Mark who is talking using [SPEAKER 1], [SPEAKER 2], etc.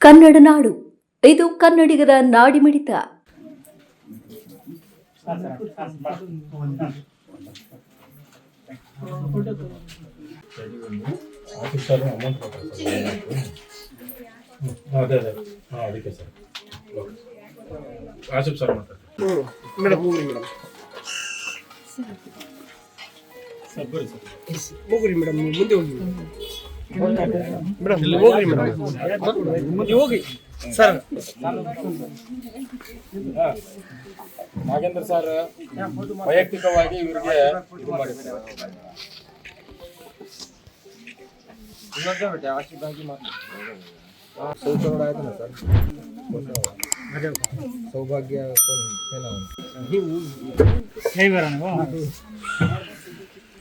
[SPEAKER 1] ಕನ್ನಡ ನಾಡು. ಇದು ಕನ್ನಡಿಗರ ನಾಡಿಮಿಡಿತ
[SPEAKER 2] ಮೇಡಮ್ ಮುಂದೆ ಹೋಗಿ ಹೋಗಿ ಸರ್
[SPEAKER 3] ನಾಗೇಂದ್ರ ಸರ್ ವೈಯಕ್ತಿಕವಾಗಿ ಇವರಿಗೆ ಇದು ಮಾಡಿದ್ದಾರೆ
[SPEAKER 4] ಸೌಭಾಗ್ಯ
[SPEAKER 5] ಫೋನ್ ಏನೋ